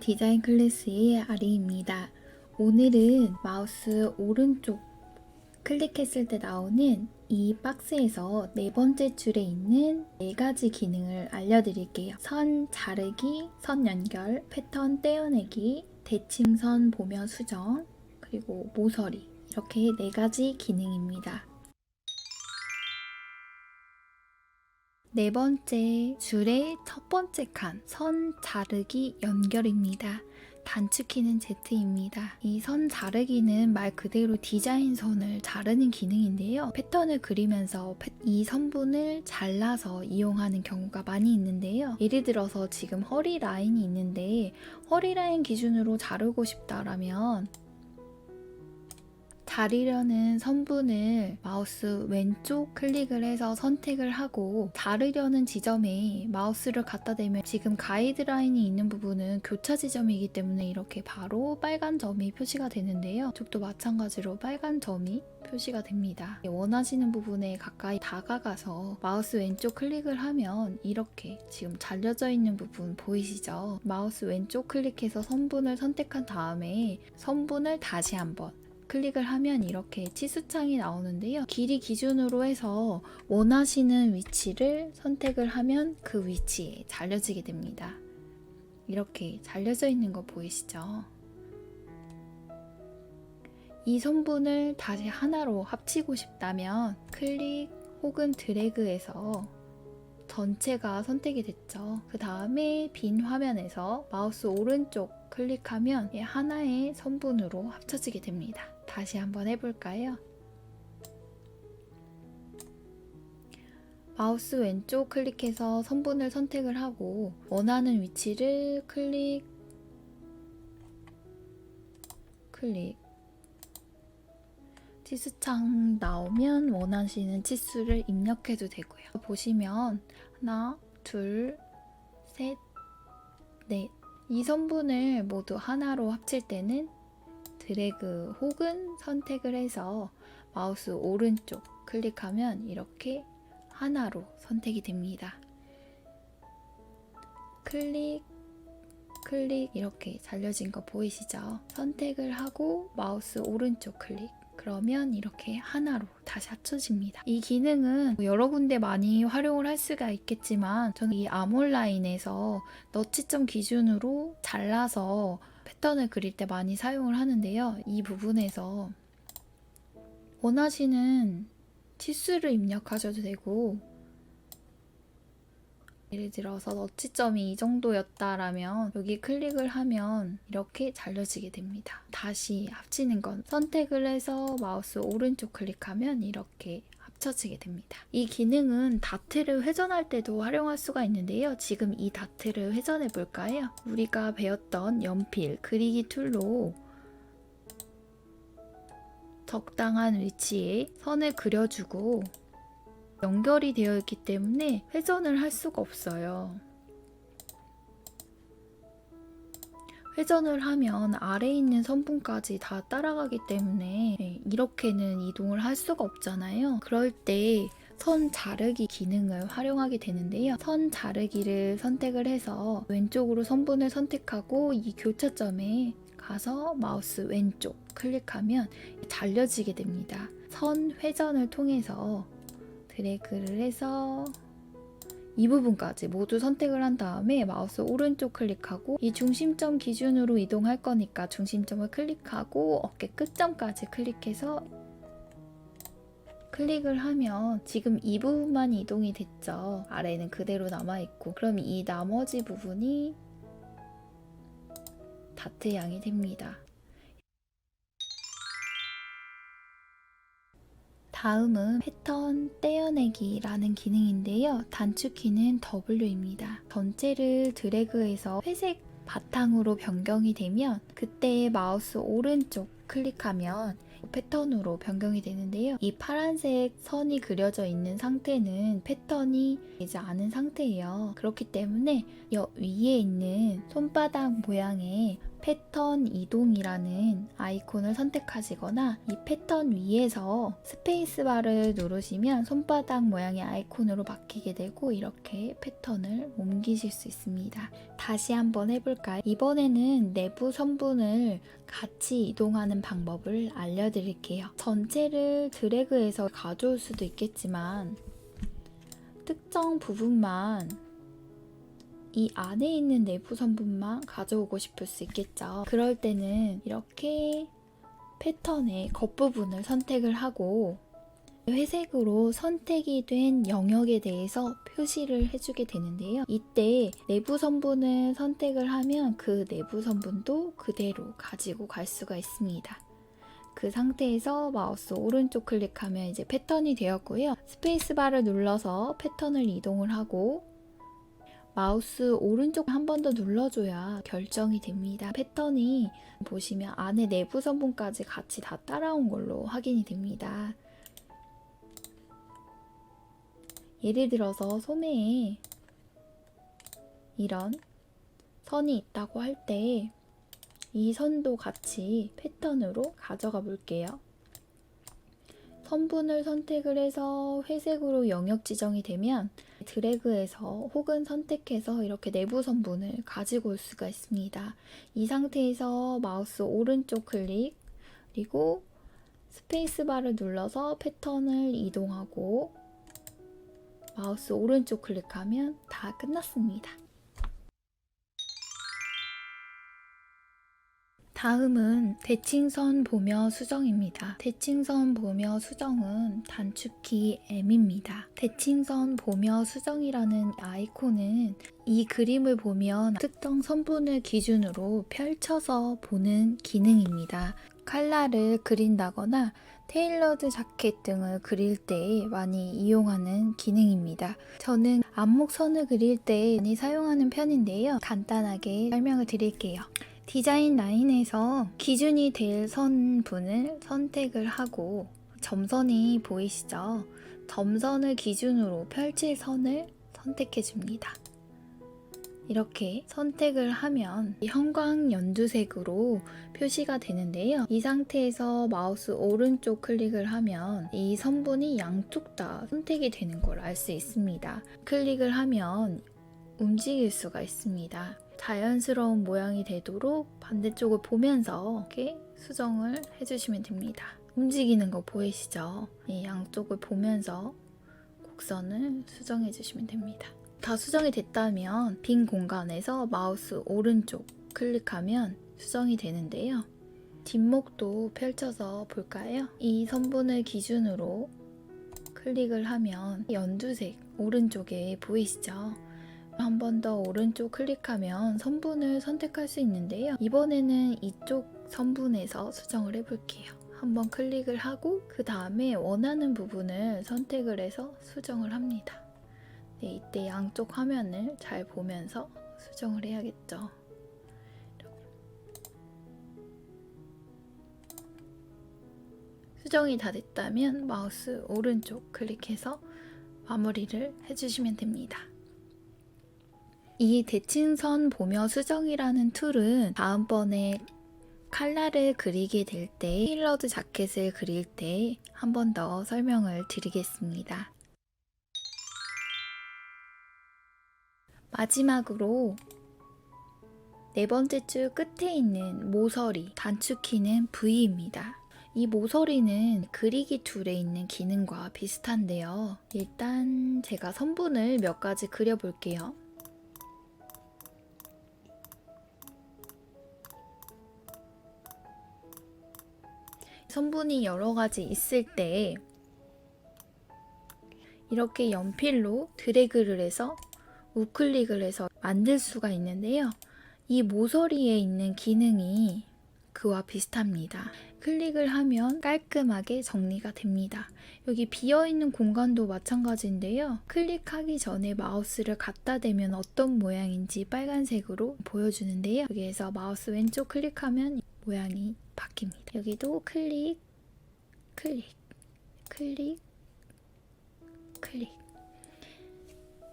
디자인 클래스의 아리입니다. 오늘은 마우스 오른쪽 클릭했을 때 나오는 이 박스에서 네 번째 줄에 있는 네 가지 기능을 알려드릴게요. 선 자르기, 선 연결, 패턴 떼어내기, 대칭선 보면 수정, 그리고 모서리 이렇게 네 가지 기능입니다. 네 번째 줄의 첫 번째 칸, 선 자르기 연결입니다. 단축키는 Z입니다. 이 선 자르기는 말 그대로 디자인 선을 자르는 기능인데요. 패턴을 그리면서 패- 이 선분을 잘라서 이용하는 경우가 많이 있는데요. 예를 들어서 지금 허리 라인이 있는데 허리 라인 기준으로 자르고 싶다라면 자르려는 선분을 마우스 왼쪽 클릭을 해서 선택을 하고 자르려는 지점에 마우스를 갖다 대면 지금 가이드라인이 있는 부분은 교차 지점이기 때문에 이렇게 바로 빨간 점이 표시가 되는데요. 이쪽도 마찬가지로 빨간 점이 표시가 됩니다. 원하시는 부분에 가까이 다가가서 마우스 왼쪽 클릭을 하면 이렇게 지금 잘려져 있는 부분 보이시죠? 마우스 왼쪽 클릭해서 선분을 선택한 다음에 선분을 다시 한번 클릭을 하면 이렇게 치수창이 나오는데요. 길이 기준으로 해서 원하시는 위치를 선택을 하면 그 위치에 잘려지게 됩니다. 이렇게 잘려져 있는 거 보이시죠? 이 선분을 다시 하나로 합치고 싶다면 클릭 혹은 드래그해서 전체가 선택이 됐죠. 그 다음에 빈 화면에서 마우스 오른쪽 클릭하면 이 하나의 선분으로 합쳐지게 됩니다. 다시 한번 해볼까요? 마우스 왼쪽 클릭해서 선분을 선택을 하고 원하는 위치를 클릭 클릭 치수창 나오면 원하시는 치수를 입력해도 되고요. 보시면 하나, 둘, 셋, 넷. 이 선분을 모두 하나로 합칠 때는 드래그 혹은 선택을 해서 마우스 오른쪽 클릭하면 이렇게 하나로 선택이 됩니다. 클릭, 클릭 이렇게 잘려진 거 보이시죠? 선택을 하고 마우스 오른쪽 클릭. 그러면 이렇게 하나로 다시 합쳐집니다. 이 기능은 여러 군데 많이 활용을 할 수가 있겠지만 저는 이 아몰라인에서 너치점 기준으로 잘라서 패턴을 그릴 때 많이 사용을 하는데요. 이 부분에서 원하시는 치수를 입력하셔도 되고 예를 들어서 너치점이 이 정도였다라면 여기 클릭을 하면 이렇게 잘려지게 됩니다. 다시 합치는 건 선택을 해서 마우스 오른쪽 클릭하면 이렇게 합쳐지게 됩니다. 이 기능은 다트를 회전할 때도 활용할 수가 있는데요. 지금 이 다트를 회전해 볼까요? 우리가 배웠던 연필 그리기 툴로 적당한 위치에 선을 그려주고 연결이 되어 있기 때문에 회전을 할 수가 없어요. 회전을 하면 아래에 있는 선분까지 다 따라가기 때문에 네, 이렇게는 이동을 할 수가 없잖아요. 그럴 때 선 자르기 기능을 활용하게 되는데요. 선 자르기를 선택을 해서 왼쪽으로 선분을 선택하고 이 교차점에 가서 마우스 왼쪽 클릭하면 잘려지게 됩니다. 선 회전을 통해서 드래그를 해서 이 부분까지 모두 선택을 한 다음에 마우스 오른쪽 클릭하고 이 중심점 기준으로 이동할 거니까 중심점을 클릭하고 어깨 끝점까지 클릭해서 클릭을 하면 지금 이 부분만 이동이 됐죠. 아래는 그대로 남아있고 그럼 이 나머지 부분이 다트 양이 됩니다. 다음은 패턴 떼어내기라는 기능인데요. 단축키는 W입니다. 전체를 드래그해서 회색 바탕으로 변경이 되면 그때 마우스 오른쪽 클릭하면 패턴으로 변경이 되는데요. 이 파란색 선이 그려져 있는 상태는 패턴이 되지 않은 상태예요. 그렇기 때문에 여 위에 있는 손바닥 모양의 패턴 이동이라는 아이콘을 선택하시거나 이 패턴 위에서 스페이스바를 누르시면 손바닥 모양의 아이콘으로 바뀌게 되고 이렇게 패턴을 옮기실 수 있습니다. 다시 한번 해볼까요? 이번에는 내부 선분을 같이 이동하는 방법을 알려드릴게요. 전체를 드래그해서 가져올 수도 있겠지만 특정 부분만 이 안에 있는 내부 선분만 가져오고 싶을 수 있겠죠. 그럴 때는 이렇게 패턴의 겉부분을 선택을 하고 회색으로 선택이 된 영역에 대해서 표시를 해주게 되는데요. 이때 내부 선분을 선택을 하면 그 내부 선분도 그대로 가지고 갈 수가 있습니다. 그 상태에서 마우스 오른쪽 클릭하면 이제 패턴이 되었고요. 스페이스바를 눌러서 패턴을 이동을 하고 마우스 오른쪽 한 번 더 눌러줘야 결정이 됩니다. 패턴이 보시면 안에 내부 선분까지 같이 다 따라온 걸로 확인이 됩니다. 예를 들어서 소매에 이런 선이 있다고 할 때 이 선도 같이 패턴으로 가져가 볼게요. 선분을 선택을 해서 회색으로 영역 지정이 되면 드래그해서 혹은 선택해서 이렇게 내부 선분을 가지고 올 수가 있습니다. 이 상태에서 마우스 오른쪽 클릭 그리고 스페이스바를 눌러서 패턴을 이동하고 마우스 오른쪽 클릭하면 다 끝났습니다. 다음은 대칭선 보며 수정입니다. 대칭선 보며 수정은 단축키 M입니다. 대칭선 보며 수정이라는 아이콘은 이 그림을 보면 특정 선분을 기준으로 펼쳐서 보는 기능입니다. 칼라를 그린다거나 테일러드 자켓 등을 그릴 때 많이 이용하는 기능입니다. 저는 안목선을 그릴 때 많이 사용하는 편인데요. 간단하게 설명을 드릴게요. 디자인 라인에서 기준이 될 선분을 선택을 하고 점선이 보이시죠? 점선을 기준으로 펼칠 선을 선택해 줍니다. 이렇게 선택을 하면 형광 연두색으로 표시가 되는데요. 이 상태에서 마우스 오른쪽 클릭을 하면 이 선분이 양쪽 다 선택이 되는 걸 알 수 있습니다. 클릭을 하면 움직일 수가 있습니다. 자연스러운 모양이 되도록 반대쪽을 보면서 이렇게 수정을 해주시면 됩니다. 움직이는 거 보이시죠? 이 양쪽을 보면서 곡선을 수정해 주시면 됩니다. 다 수정이 됐다면 빈 공간에서 마우스 오른쪽 클릭하면 수정이 되는데요. 뒷목도 펼쳐서 볼까요? 이 선분을 기준으로 클릭을 하면 연두색 오른쪽에 보이시죠? 한 번 더 오른쪽 클릭하면 선분을 선택할 수 있는데요. 이번에는 이쪽 선분에서 수정을 해볼게요. 한번 클릭을 하고 그 다음에 원하는 부분을 선택을 해서 수정을 합니다. 네, 이때 양쪽 화면을 잘 보면서 수정을 해야겠죠. 수정이 다 됐다면 마우스 오른쪽 클릭해서 마무리를 해주시면 됩니다. 이 대칭선 보며 수정이라는 툴은 다음번에 칼라를 그리게 될 때, 테일러드 자켓을 그릴 때 한 번 더 설명을 드리겠습니다. 마지막으로 네 번째 줄 끝에 있는 모서리 단축키는 V입니다. 이 모서리는 그리기 툴에 있는 기능과 비슷한데요. 일단 제가 선분을 몇 가지 그려볼게요. 선분이 여러 가지 있을 때 이렇게 연필로 드래그를 해서 우클릭을 해서 만들 수가 있는데요. 이 모서리에 있는 기능이 그와 비슷합니다. 클릭을 하면 깔끔하게 정리가 됩니다. 여기 비어있는 공간도 마찬가지인데요. 클릭하기 전에 마우스를 갖다 대면 어떤 모양인지 빨간색으로 보여주는데요. 여기에서 마우스 왼쪽 클릭하면 모양이 바뀝니다. 여기도 클릭, 클릭, 클릭, 클릭.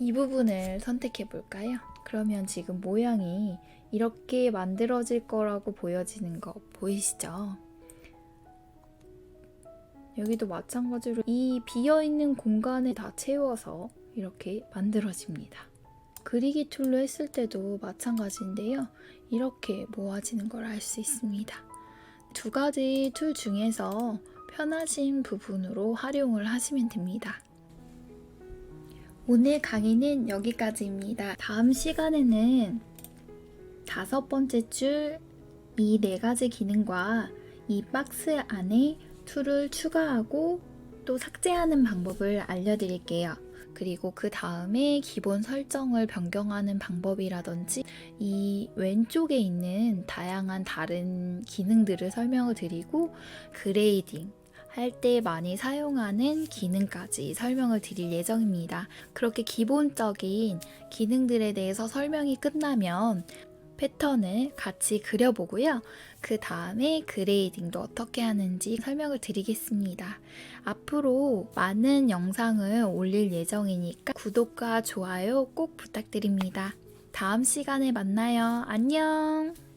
이 부분을 선택해 볼까요? 그러면 지금 모양이 이렇게 만들어질 거라고 보여지는 거 보이시죠? 여기도 마찬가지로 이 비어있는 공간을 다 채워서 이렇게 만들어집니다. 그리기 툴로 했을 때도 마찬가지인데요. 이렇게 모아지는 걸 알 수 있습니다. 두 가지 툴 중에서 편하신 부분으로 활용을 하시면 됩니다. 오늘 강의는 여기까지입니다. 다음 시간에는 다섯 번째 줄 이 네 가지 기능과 이 박스 안에 툴을 추가하고 또 삭제하는 방법을 알려드릴게요. 그리고 그 다음에 기본 설정을 변경하는 방법이라든지 이 왼쪽에 있는 다양한 다른 기능들을 설명을 드리고 그레이딩 할때 많이 사용하는 기능까지 설명을 드릴 예정입니다. 그렇게 기본적인 기능들에 대해서 설명이 끝나면 패턴을 같이 그려보고요. 그 다음에 그레이딩도 어떻게 하는지 설명을 드리겠습니다. 앞으로 많은 영상을 올릴 예정이니까 구독과 좋아요 꼭 부탁드립니다. 다음 시간에 만나요. 안녕!